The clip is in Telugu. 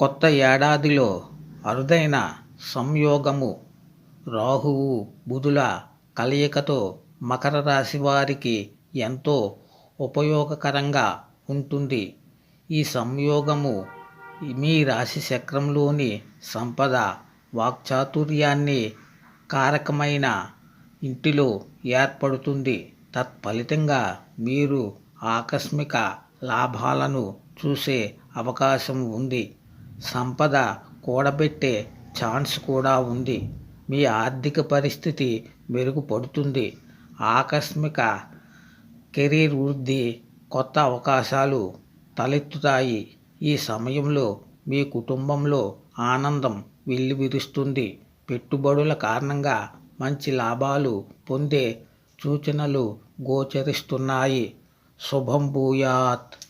కొత్త ఏడాదిలో అరుదైన సంయోగము రాహువు బుధుల కలయికతో మకర రాశి వారికి ఎంతో ఉపయోగకరంగా ఉంటుంది. ఈ సంయోగము మీ రాశి చక్రంలోని సంపద వాక్చాతుర్యాన్ని కారకమైన ఇంటిలో ఏర్పడుతుంది. తత్ఫలితంగా మీరు ఆకస్మిక లాభాలను చూసే అవకాశం ఉంది. సంపద కూడబెట్టే ఛాన్స్ కూడా ఉంది. మీ ఆర్థిక పరిస్థితి మెరుగుపడుతుంది. ఆకస్మిక కెరీర్ వృద్ధి కొత్త అవకాశాలు తలెత్తుతాయి. ఈ సమయంలో మీ కుటుంబంలో ఆనందం వెల్లివిరుస్తుంది. పెట్టుబడుల కారణంగా మంచి లాభాలు పొందే సూచనలు గోచరిస్తున్నాయి. శుభం భూయాత్.